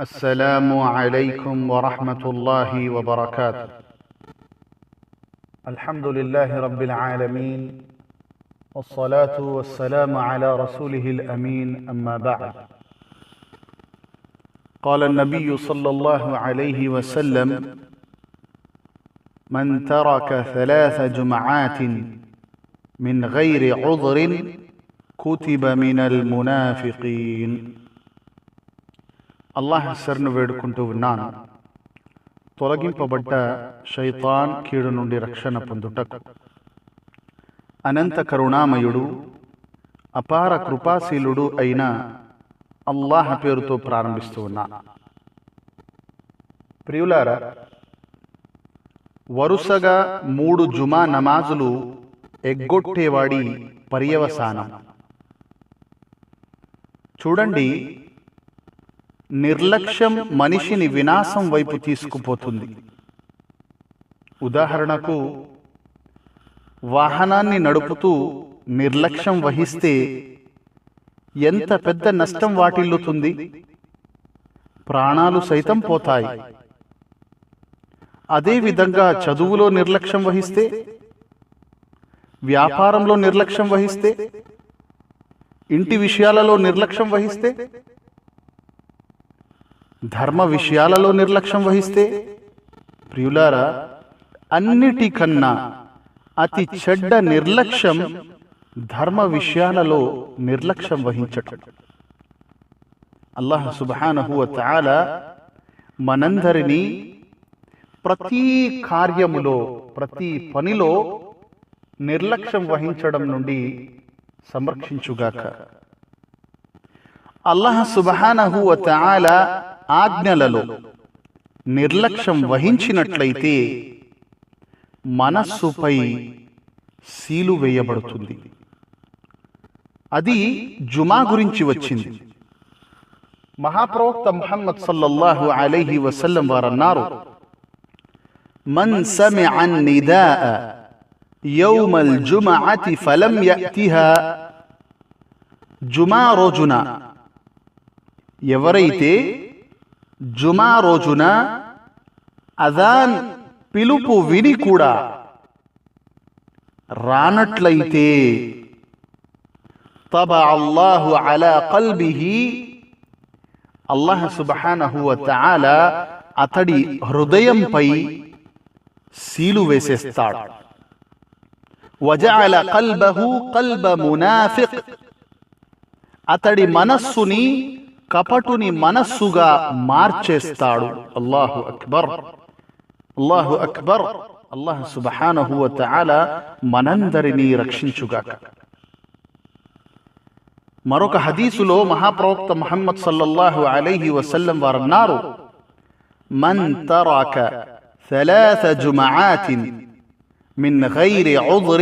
السلام عليكم ورحمة الله وبركاته. الحمد لله رب العالمين والصلاة والسلام على رسوله الأمين أما بعد. قال النبي صلى الله عليه وسلم من ترك ثلاث جمعات من غير عذر كتب من المنافقين. అల్లాహ్ హెసర్ను వేడుకుంటూ ఉన్నాను. తొలగింపబడ్డ శైతాన్ కీడు నుండి రక్షణ పొందుటకు. అనంత కరుణామయుడు అపార కృపాశీలుడు అయిన అల్లాహ్ పేరుతో ప్రారంభిస్తూ ఉన్నా. ప్రియులారా వరుసగా మూడు జుమా నమాజులు ఎగ్గొట్టేవాడి పర్యవసానం. చూడండి నిర్లక్ష్యం మనిషిని వినాశం వైపు తీసుకుపోతుంది. ఉదాహరణకు వాహనాన్ని నడుపుతూ నిర్లక్ష్యం వహిస్తే ఎంత పెద్ద నష్టం వాటిల్లుతుంది? ప్రాణాలు సైతం పోతాయి. అదేవిధంగా చదువులో నిర్లక్ష్యం వహిస్తే వ్యాపారంలో నిర్లక్ష్యం వహిస్తే ఇంటి విషయాలలో నిర్లక్ష్యం వహిస్తే ధర్మ విషయాలలో నిర్లక్ష్యం వహిస్తే ప్రియులారా అన్నిటికన్నా అతి చెడ్డ నిర్లక్ష్యం ధర్మ విషయాలలో నిర్లక్ష్యం వహించటం. అల్లాహ్ సుబ్హానహు తాల మనందరినీ ప్రతి కార్యములో ప్రతి పనిలో నిర్లక్ష్యం వహించడం నుండి సంరక్షించుగాక. అల్లాహ్ సుబహానహు తాల ఆజ్ఞలలో నిర్లక్ష్యం వహించినట్లయితే మనస్సుపై సీలు వేయబడుతుంది అది జుమా గురించి వచ్చింది మహాప్రవక్త ముహమ్మద్ సల్లల్లాహు అలైహి వసల్లం వారు అన్నారు మన్ సమిఅ నిదాఅ యౌమ الجمعة فلم يأتها జుమా రోజున ఎవరైతే జుమా రోజున అదాన్ పిలుపు విని కూడా రానట్లయితే తబ అల్లాహు అలా కల్బిహి అల్లాహ్ సుబ్హానహు తఆల అతడి హృదయంపై సీలు వేసేస్తాడు. వజఅల కల్బహు కల్బ మునాఫిక్. అతడి మనస్సుని కపటుని మనస్సుగా మార్చేస్తాడు అల్లాహు అక్బర్ అల్లాహు అక్బర్ అల్లాహ్ సుబ్హానహు తఆల మనందరినీ రక్షించుగాక మరొక హదీసులో మహాప్రవక్త ముహమ్మద్ సల్లల్లాహు అలైహి వసల్లం వారు అన్నారు మన్ తరక ثلاث جمعات من غير عذر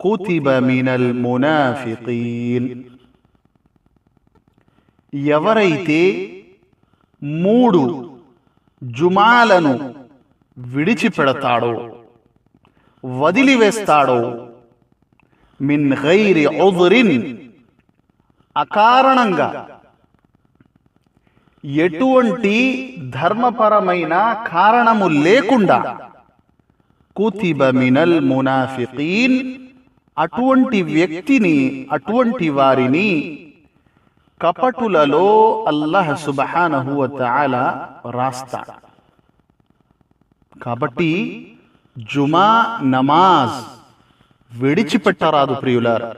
كتب من المنافقين ఎవరైతే మూడు జుమాలను విడిచిపెడతాడో వదిలివేస్తాడో మిన్ గైరి ఉజ్రిన్ అకారణంగా ఎటువంటి ధర్మపరమైన కారణము లేకుండా కుతిబ మినల్ మునాఫికీన్ అటువంటి వ్యక్తిని అటువంటి వారిని కపటులలో అల్లాహ్ సుబహానహు తఆల రాస్తాడు కాబట్టి జుమా నమాజ్ విడిచిపెట్టరాదు ప్రియులార.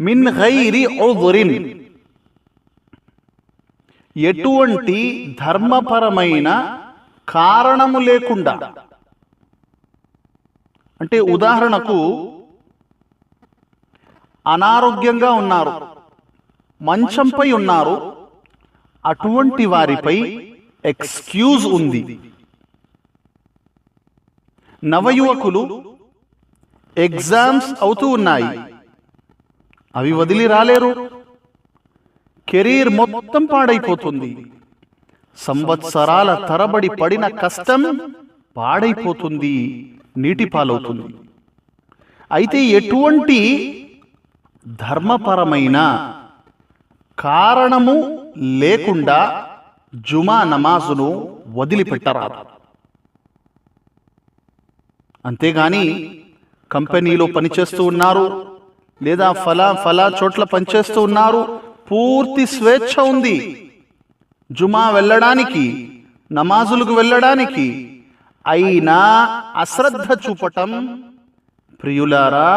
మిన్ గైరి ఉజ్రిన్. ఎటువంటి ధర్మపరమైన కారణము లేకుండా. అంటే ఉదాహరణకు అనారోగ్యంగా ఉన్నారు. మంచంపై ఉన్నారు. అటువంటి వారిపై ఎక్స్క్యూజ్ ఉంది. నవయువకులు ఎగ్జామ్స్ అవుతూ ఉన్నాయి. అవి వదిలి రాలేరు. కెరీర్ మొత్తం పాడైపోతుంది. సంవత్సరాల తరబడి పడిన కష్టం పాడైపోతుంది నీటి పాలవుతుంది అయితే ఎటువంటి ధర్మపరమైన కారణము లేకుండా జుమా నమాజును వదిలిపెట్టరాదు. అంతేగాని కంపెనీలో పనిచేస్తూ ఉన్నారు లేదా ఫలా ఫలా చోట్ల పనిచేస్తూ ఉన్నారు పూర్తి స్వేచ్ఛ ఉంది. జుమా వెళ్ళడానికి నమాజులకు వెళ్ళడానికి అయినా అశ్రద్ధ చూపటం ప్రియులారా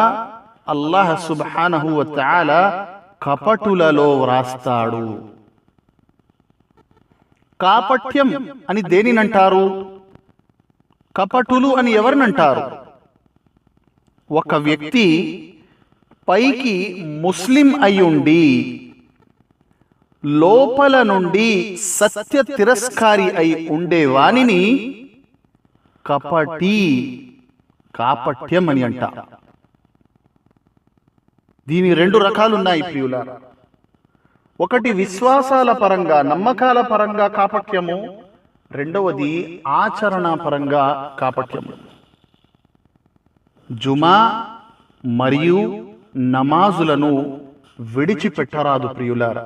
అల్లాహ్ సుబ్హానహు వ కపటులలో వ్రాస్తాడు. కాపట్యం అని దేనినంటారు? కపటులు అని ఎవరినంటారు? ఒక వ్యక్తి పైకి ముస్లిం అయ్యుండి లోపల నుండి సత్య తిరస్కారి అయి ఉండే వాణిని కపటి కాపట్యం అని అంటారు. దీని రెండు రకాలున్నాయి ప్రియుల. ఒకటి విశ్వాసాల పరంగా నమ్మకాల పరంగా కాపట్యము రెండవది ఆచరణ పరంగా కాపట్యము జుమా మరియు నమాజులను విడిచిపెట్టరాదు ప్రియులారా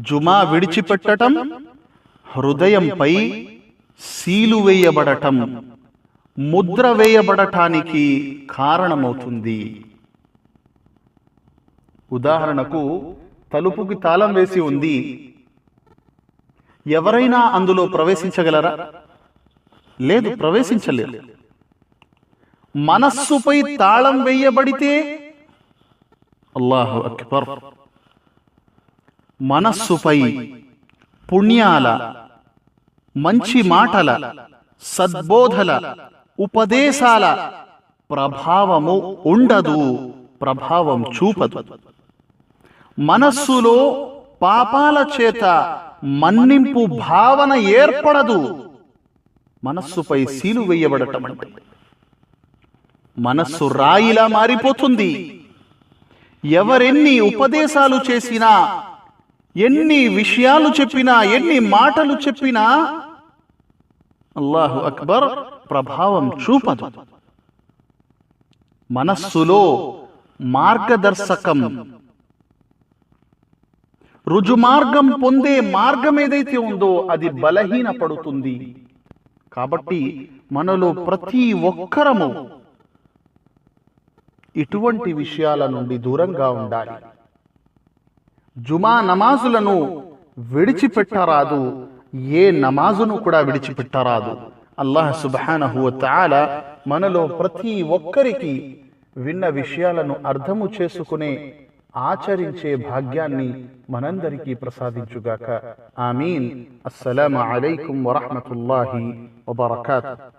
జుమా విడిచిపెట్టటం హృదయంపై సీలు వేయబడటం ముద్ర వేయబడటానికి కారణమవుతుంది. ఉదాహరణకు తలుపుకి తాళం వేసి ఉంది. ఎవరైనా అందులో ప్రవేశించగలరా? లేదు ప్రవేశించలేదు. మనస్సుపై తాళం వేయబడితే అల్లాహు అక్బర్ మనస్సుపై పుణ్యాల మంచి మాటల సద్బోధల ఉపదేశాల ప్రభావము ఉండదు ప్రభావం చూపదు. మనస్సులో పాపాల చేత మన్నింపు భావన ఏర్పడదు. మనస్సుపై సీలు వేయబడటం అంటే మనస్సు రాయిలా మారిపోతుంది. ఎవరెన్ని ఉపదేశాలు చేసినా ఎన్ని విషయాలు చెప్పినా ఎన్ని మాటలు చెప్పినా అల్లాహు అక్బర్ ప్రభావం చూపదు. మనస్సులో మార్గదర్శకం రుజుమార్గం పొందే మార్గం ఏదైతే ఉందో అది బలహీన పడుతుంది కాబట్టి మనలో ప్రతి ఒక్కరము ఇటువంటి విషయాల నుండి దూరంగా ఉండాలి. జుమా నమాజులను విడిచిపెట్టరాదు ఏ నమాజును కూడా విడిచిపెట్టరాదు. అల్లాహ్ సుబ్హానహు వ మనలో ప్రతి ఒక్కరికి విన్న విషయాలను అర్థము చేసుకునే ఆచరించే భాగ్యాన్ని మనందరికీ ప్రసాదించుగాక. ఆమీన్. అస్సలాము అలైకుం వరహ్మతుల్లాహి వబరకాతుహు